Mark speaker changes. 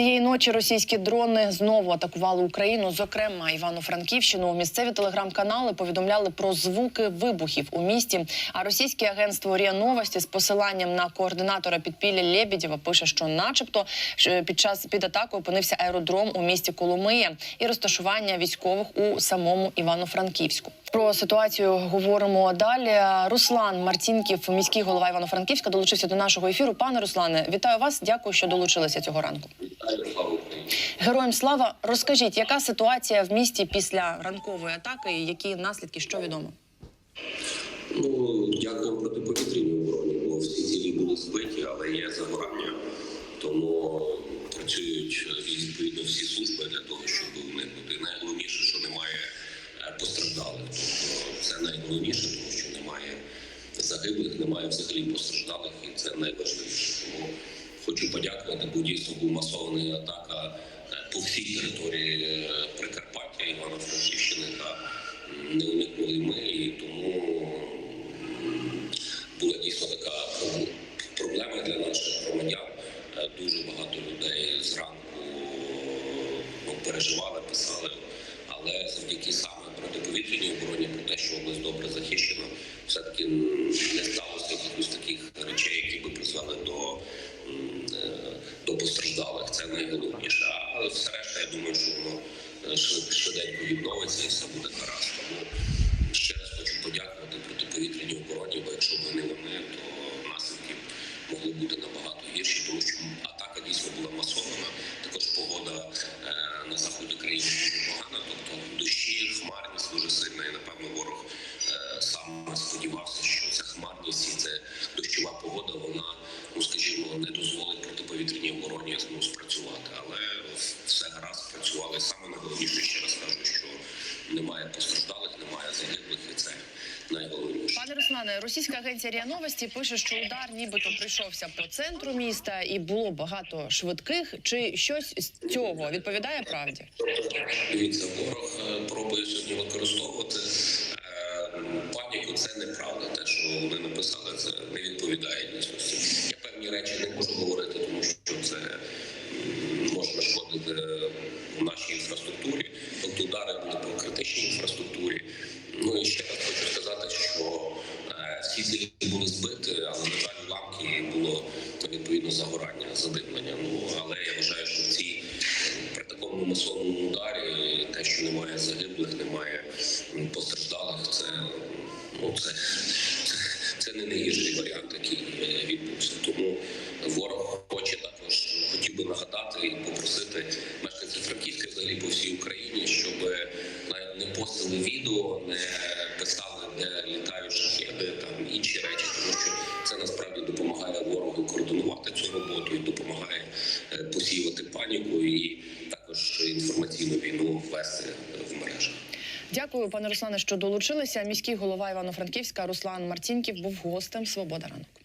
Speaker 1: Цієї ночі російські дрони знову атакували Україну, зокрема Івано-Франківщину. Місцеві телеграм-канали повідомляли про звуки вибухів у місті. А російське агентство РІА Новості з посиланням на координатора підпілля Лєбєдєва пише, що, начебто, під час під атакою опинився аеродром у місті Коломия і розташування військових у самому Івано-Франківську. Про ситуацію говоримо далі. Руслан Мартінків, міський голова Івано-Франківська, долучився до нашого ефіру. Пане Руслане, вітаю вас. Дякую, що долучилися цього ранку. Героям слава, розкажіть, яка ситуація в місті після ранкової атаки, які наслідки, що відомо?
Speaker 2: Ну, дякуємо протиповітряній обороні, бо всі цілі були збиті, але є загорання. Тому працюють відповідно всі служби для того, щоб уникнути. Найголовніше, що немає постраждалих. Тобто це найголовніше, тому що немає загиблих, немає взагалі постраждалих, і це найважливіше. Тому хочу подякувати, бо дійсно був масований атака е, по всій території е, Прикарпаття, Івано-Франківщини м, не уникнули ми, і тому була дійсно така проблема для наших громадян. Е, Дуже багато людей зранку ну, переживали, писали, але завдяки саме протиповітряній обороні, про те, що область добре захищена, все-таки не сталося якихось таких речей, які би призвели до, до постраждалих. Це найголовніше. А все решта, я думаю, що воно е, швид- швиденько відновиться і все буде гаразд. Тому ще раз хочу подякувати протиповітряній обороні, бо якщо б не вони, то наслідки могли бути набагато гірші, тому що атака дійсно була масована. Також погода е, на заході країни дуже погана, тобто найголовніше ще раз кажу, що немає постраждалих, немає загиблих, і це найголовніше.
Speaker 1: Пане Руслане, російська агенція РІА Новості пише, що удар нібито прийшовся по центру міста і було багато швидких. Чи щось з цього відповідає правді?
Speaker 2: Дивіться, ворог е, пробує сьогодні використовувати е, паніку. Це неправда. Те, що вони написали, це не відповідає дійсності. Я певні речі не можу говорити, тому що це м, може нашкодити в нашій інфраструктурі. Тобто удари були по критичній інфраструктурі. Ну і ще раз хочу сказати, що е, всі цілі були збиті, але на жаль, уламки було відповідно загорання, задимлення. Ну але я вважаю, що в при такому масовому ударі те, що немає загиблих, немає постраждалих, це ну це, це, не найгірший варіант, який е, відбувся. Тому ворог хоче також хотів би нагадати і попросити мешканців Франківська взагалі по всій Україні, щоб навіть не постили відео, не писали, де літають шахеди, там інші речі, тому що це насправді допомагає посіювати паніку і також інформаційну війну ввести в мережах.
Speaker 1: Дякую, пане Руслане, що долучилися. Міський голова Івано-Франківська Руслан Мартінків був гостем Свобода ранок.